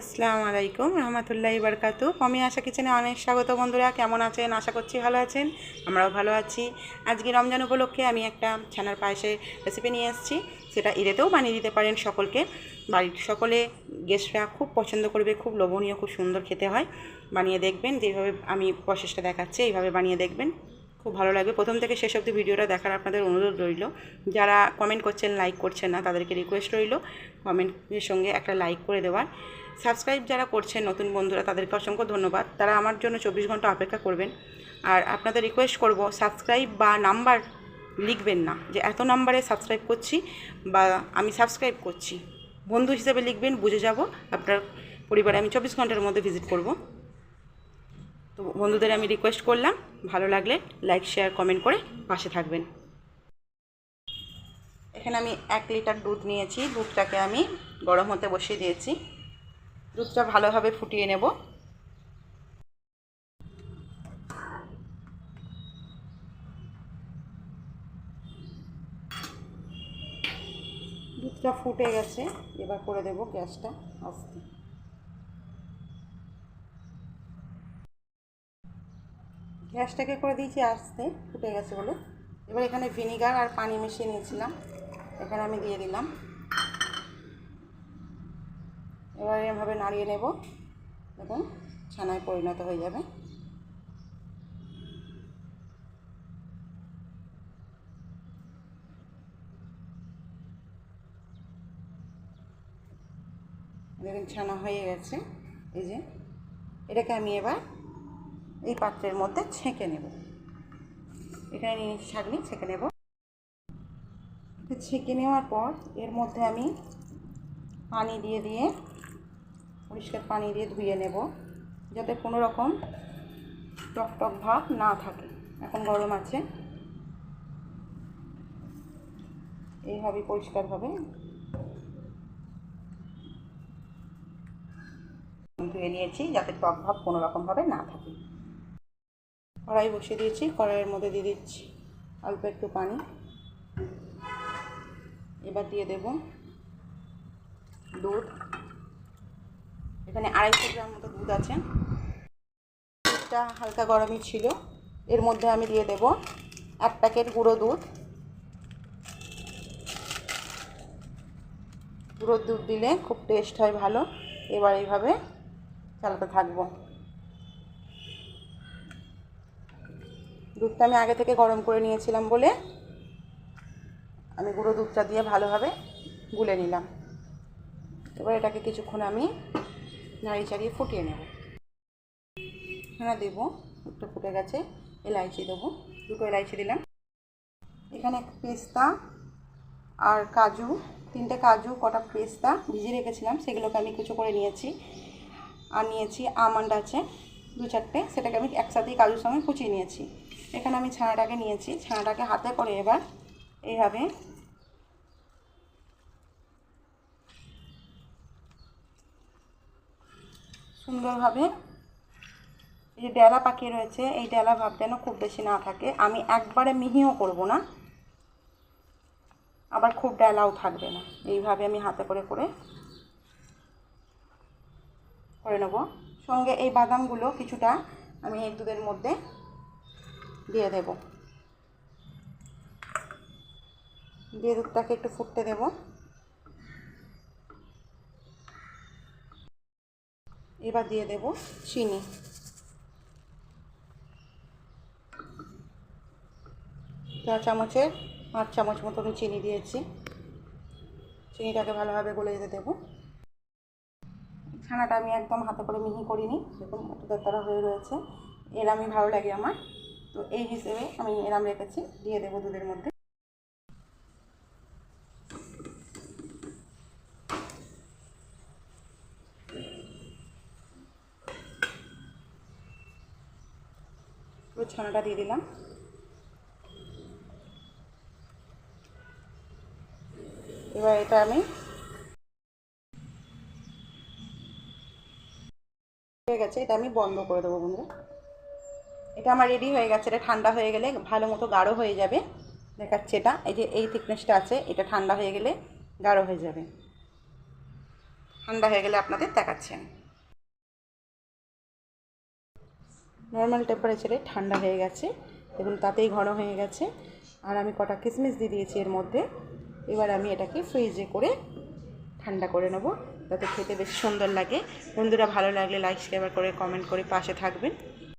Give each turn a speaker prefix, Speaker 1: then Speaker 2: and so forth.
Speaker 1: আসসালামু আলাইকুম, রহমতুল্লাহি বারকাতু আমি আশা কিচেনে অনেক স্বাগত বন্ধুরা, কেমন আছেন? আশা করছি ভালো আছেন, আমরাও ভালো আছি। আজকে রমজান উপলক্ষে আমি একটা ছানার পায়েসের রেসিপি নিয়ে এসেছি। সেটা ঈদেতেও বানিয়ে দিতে পারেন সকলকে। বাড়ির সকলে গেস্টরা খুব পছন্দ করবে, খুব লোভনীয়, খুব সুন্দর খেতে হয়। বানিয়ে দেখবেন, যেভাবে আমি প্রসেসটা দেখাচ্ছি, এইভাবে বানিয়ে দেখবেন। খুব ভালো লাগবে। প্রথম থেকে শেষ অবধি ভিডিওটা দেখার আপনাদের অনুরোধ রইল। যারা কমেন্ট করছেন লাইক করছেন না, তাদেরকে রিকোয়েস্ট রইল কমেন্টের সঙ্গে একটা লাইক করে দেওয়ার। সাবস্ক্রাইব যারা করছেন, নতুন বন্ধুরা, তাদেরকে অসংখ্য ধন্যবাদ। তারা আমার জন্য চব্বিশ ঘণ্টা অপেক্ষা করবেন। আর আপনাদের রিকোয়েস্ট করব সাবস্ক্রাইব বা নাম্বার লিখবেন না। যে এত নাম্বারে সাবস্ক্রাইব করছি বা আমি সাবস্ক্রাইব করছি। বন্ধু হিসেবে লিখবেন, বুঝে যাব। আপনার পরিবারে আমি চব্বিশ ঘণ্টার মধ্যে ভিজিট করব। তো বন্ধুদের আমি রিকোয়েস্ট করলাম, ভালো লাগলে লাইক শেয়ার কমেন্ট করে পাশে থাকবেন। এখানে আমি এক লিটার দুধ নিয়েছি, দুধটাকে আমি গরম হতে বসিয়ে দিয়েছি। দুধটা ভালোভাবে ফুটিয়ে নেব। দুধটা ফুটে গেছে, এবার করে দেব গ্যাসটা আস্তে গ্যাসটাকে করে দিয়েছি আস্তে, ফুটে গেছে বলে এবার এখানে ভিনিগার আর পানি মিশিয়ে নিয়েছিলাম। এখানে আমি দিয়ে দিলাম। এবার এভাবে নাড়িয়ে নেব। দেখুন, ছানায় পরিণত হয়ে যাবে। দেখুন, ছানা হয়ে গেছে। এই যে, এটাকে আমি এবার এই পাত্রের মধ্যে ছেঁকে নেব। এখানে নিয়ে ছাঁকনি ছেঁকে নেব। ছেঁকে নেওয়ার পর এর মধ্যে আমি পানি দিয়ে দিয়ে পরিষ্কার পানি দিয়ে ধুয়ে নেব, যাতে কোনো রকম টক টক ভাব না থাকে। এখন গরম আছে। এইভাবে পরিষ্কারভাবে ধুয়ে নিয়েছি যাতে টক ভাব কোনো রকমভাবে না থাকে। কড়াই বসিয়ে দিয়েছি, কড়াইয়ের মধ্যে দিয়ে দিচ্ছি অল্প একটু পানি। এবার দিয়ে দেব দুধ। এখানে আড়াইশো গ্রাম মতো দুধ আছে। দুধটা হালকা গরমই ছিল। এর মধ্যে আমি দিয়ে দেব এক প্যাকেট গুঁড়ো দুধ। গুঁড়ো দুধ দিলে খুব টেস্ট হয় ভালো। এবার এইভাবে চালাতে থাকব। দুধটা আমি আগে থেকে গরম করে নিয়েছিলাম বলে আমি গুঁড়ো দুধটা দিয়ে ভালোভাবে গুলে নিলাম। এবার এটাকে কিছুক্ষণ আমি নাড়িয়ে চাড়িয়ে ফুটিয়ে নেব। এখানে দেবো একটু ফুটে গেছে, এলাইচি দেবো, দুটো এলাইচি দিলাম। এখানে এক পেস্তা আর কাজু, তিনটে কাজু, কটা পেস্তা ভিজিয়ে রেখেছিলাম, সেগুলোকে আমি কুচো করে নিয়েছি। আর নিয়েছি, আমন্ড আছে, দু চারটে, সেটাকে আমি একসাথেই কাজুর সঙ্গে কুচিয়ে নিয়েছি। এখানে আমি ছানাটাকে নিয়েছি। ছানাটাকে হাতে করে এবার এইভাবে সুন্দরভাবে এই যে ডেলা পাকিয়ে রয়েছে, এই ডেলা ভাব যেন খুব বেশি না থাকে। আমি একবারে মিহিও করব না। আবার খুব ডেলাও থাকবে না। এইভাবে আমি হাতে করে করে করে নেব। সঙ্গে এই বাদামগুলো কিছুটা আমি এই দুধের মধ্যে দিয়ে দেব। দিয়ে দুধটাকে একটু ফুটতে দেব। এবার দিয়ে দেব চিনি। চা চামচের পাঁচ চামচ মতো আমি চিনি দিয়েছি। চিনিটাকে ভালোভাবে গলে যেতে দেবো। ছানাটা আমি একদম হাতে করে মিহি করিনি একটু দরকারা হয়ে রয়েছে। এর আমি ভালো লাগে আমার। তো এই হিসেবে আমি এরাম রেখেছি, দিয়ে দেবো দুধের মধ্যে। পুরো ছানাটা দিয়ে দিলাম। এবার এটা আমি হয়ে গেছে, এটা আমি বন্ধ করে দেবো বন্ধুরা। এটা আমার রেডি হয়ে গেছে, এটা ঠান্ডা হয়ে গেলে ভালো মতো গাঢ় হয়ে যাবে। দেখাচ্ছে এটা, এই যে এই থিকনেসটা আছে, এটা ঠান্ডা হয়ে গেলে গাঢ় হয়ে যাবে। ঠান্ডা হয়ে গেলে আপনাদের দেখাচ্ছি আমি। নর্মাল টেম্পারেচারে ঠান্ডা হয়ে গেছে এবং তাতেই ঘন হয়ে গেছে। আর আমি কটা কিসমিস দিয়ে দিয়েছি এর মধ্যে, এবার আমি এটাকে ফ্রিজে করে ঠান্ডা করে নেব, যাতে খেতে বেশ সুন্দর লাগে। বন্ধুরা ভালো লাগলে লাইক শেয়ার করে কমেন্ট করে পাশে থাকবেন।